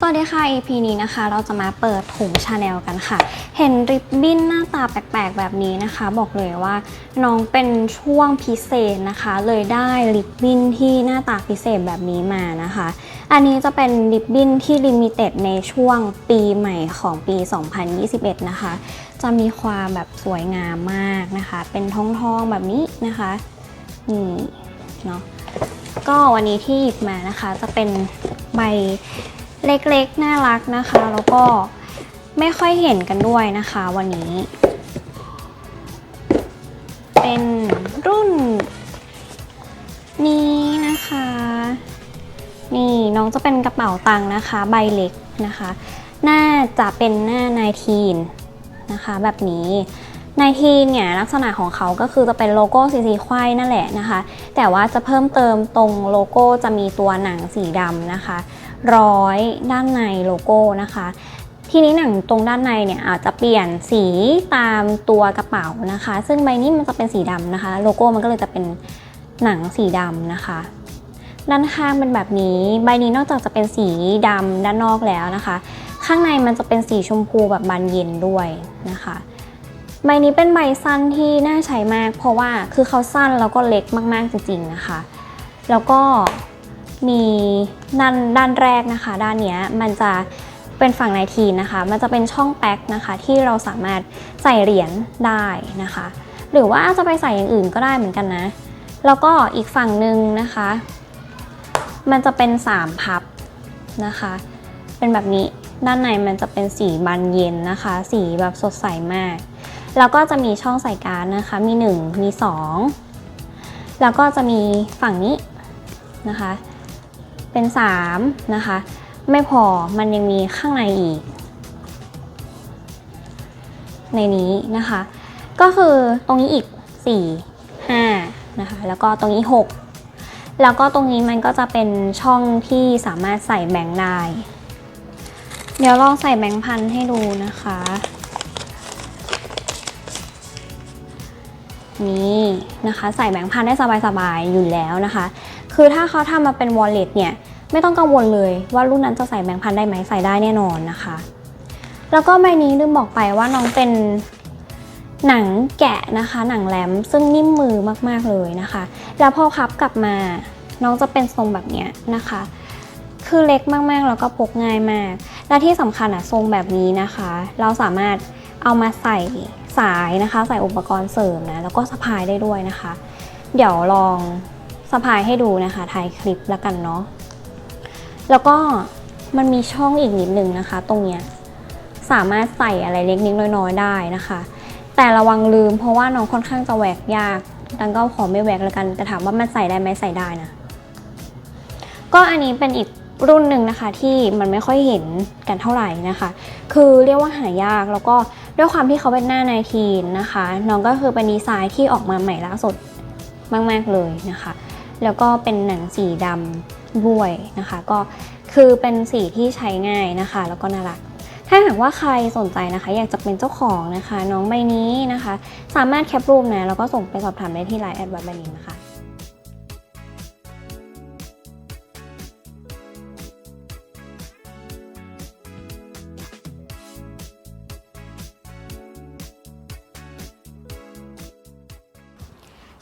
สวัสดีค่ะ EP นี้นะคะ เราจะมาเปิดถุงชาแนลกันค่ะ เห็นริบบิ้นหน้าตาแปลกๆ แบบนี้นะคะ บอกเลยว่าน้องเป็นช่วงพิเศษนะคะ เลยได้ริบบิ้นที่หน้าตาพิเศษแบบนี้มานะคะ อันนี้จะเป็นริบบิ้นที่ลิมิเต็ดในช่วงปีใหม่ของปี 2021 นะคะ จะมีความแบบสวยงามมากนะคะ เป็นทองๆแบบนี้นะคะนี่เนาะก็วันนี้ที่หยิบมานะคะจะเป็นใบ เล็กๆ น่ารักนะคะ แล้วก็ไม่ค่อยเห็นกันด้วยนะคะวันนี้ เป็นรุ่น นี้นะคะ นี่น้องจะเป็นกระเป๋าตังค์นะคะ ใบเล็กนะคะ น่าจะเป็นหน้านายทีนนะคะ แบบนี้ ในทีนเนี่ยลักษณะของเขาก็คือจะเป็นโลโก้สีสีควายนั่นแหละนะคะ แต่ว่าจะเพิ่มเติมตรงโลโก้จะมีตัวหนังสีดำนะคะ ร้อยด้านในโลโก้นะคะ ทีนี้หนังตรงด้านในเนี่ยอาจจะเปลี่ยนสีตามตัวกระเป๋านะคะ ซึ่งใบนี้มันจะเป็นสีดำนะคะ โลโก้มันก็เลยจะเป็นหนังสีดำนะคะด้านข้างเป็นแบบนี้ ใบนี้นอกจากจะเป็นสีดำด้านนอกแล้วนะคะ ข้างในมันจะเป็นสีชมพูแบบบานเย็นด้วยนะคะ ใบนี้เป็นใบสั้นที่น่าใช้มาก เพราะว่าคือเขาสั้นแล้วก็เล็กมากๆจริงๆนะคะ แล้วก็มีด้านด้านแรกนะคะ ด้านนี้มันจะเป็นฝั่งในทีนนะคะ มันจะเป็นช่องแป๊กนะคะ ที่เราสามารถใส่เหรียญได้นะคะ หรือว่าจะไปใส่อย่างอื่นก็ได้เหมือนกันนะ แล้วก็อีกฝั่งหนึ่งนะคะ มันจะเป็น 3 พับนะคะ เป็นแบบนี้ด้านในมันจะเป็นสีบานเย็นนะคะ สีแบบสดใสมาก แล้วก็จะมีช่องใส่การ์ดนะคะ มี 1 มี 2 แล้วก็จะมีฝั่งนี้นะคะ เป็น 3 นะคะ ไม่พอมันยังมีข้างในอีก ในนี้นะคะ ก็คือตรงนี้อีก 4 5 นะคะ แล้วก็ตรงนี้ 6 แล้วก็ตรงนี้มันก็จะเป็นช่องที่สามารถใส่แบงค์ได้ เดี๋ยวลองใส่แบงค์พันให้ดูนะคะ นี่นะคะ ใส่แบงค์พันได้สบายๆอยู่แล้วนะคะ คือถ้าเขาทำมาเป็น wallet เนี่ยไม่ต้องกังวลเลยว่ารุ่นนั้นจะใส่แบงค์พันได้ไหมใส่ได้แน่นอนนะคะ แล้วก็ใบนี้ลืมบอกไปว่าน้องเป็นหนังแกะนะคะ หนังแหลมซึ่งนิ่มมือมากๆเลยนะคะ แล้วพอพับกลับมา น้องจะเป็นทรงแบบเนี้ยนะคะ คือเล็กมากๆแล้วก็พกง่ายมาก และที่สำคัญอะทรงแบบนี้นะคะ เราสามารถเอามาใส่ สายนะคะใส่อุปกรณ์เสริมนะแล้วก็สะพายได้ด้วยนะคะ เดี๋ยวลองสะพายให้ดูนะคะถ่ายคลิปแล้วกันเนาะแล้วก็มันมีช่องอีกนิดนึงนะคะ ตรงเนี้ยสามารถใส่อะไรเล็กนิดน้อยๆได้นะคะ แต่ระวังลืมเพราะว่าน้องค่อนข้างจะแหวกยากดังก็ขอไม่แหวกแล้วกันแต่ถามว่ามันใส่ได้ไหมใส่ได้นะก็อันนี้เป็นอีกรุ่นหนึ่งนะคะที่มันไม่ค่อยเห็นกันเท่าไหร่นะคะ คือเรียกว่าหายากแล้วก็ ด้วยความที่เขาเป็นหน้าไนทีนนะคะ น้องก็คือเป็นดีไซน์ที่ออกมาใหม่ล่าสุดมาก ๆ เลยนะคะ แล้วก็เป็นหนังสีดำด้วยนะคะ ก็คือเป็นสีที่ใช้ง่ายนะคะ แล้วก็น่ารัก ถ้าหากว่าใครสนใจนะคะ อยากจะเป็นเจ้าของนะคะ น้องใบนี้นะคะ สามารถแคปรูปนะแล้วก็ส่งไปสอบถามได้ที่ไลน์แอดวัดบันินนะคะ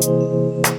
เ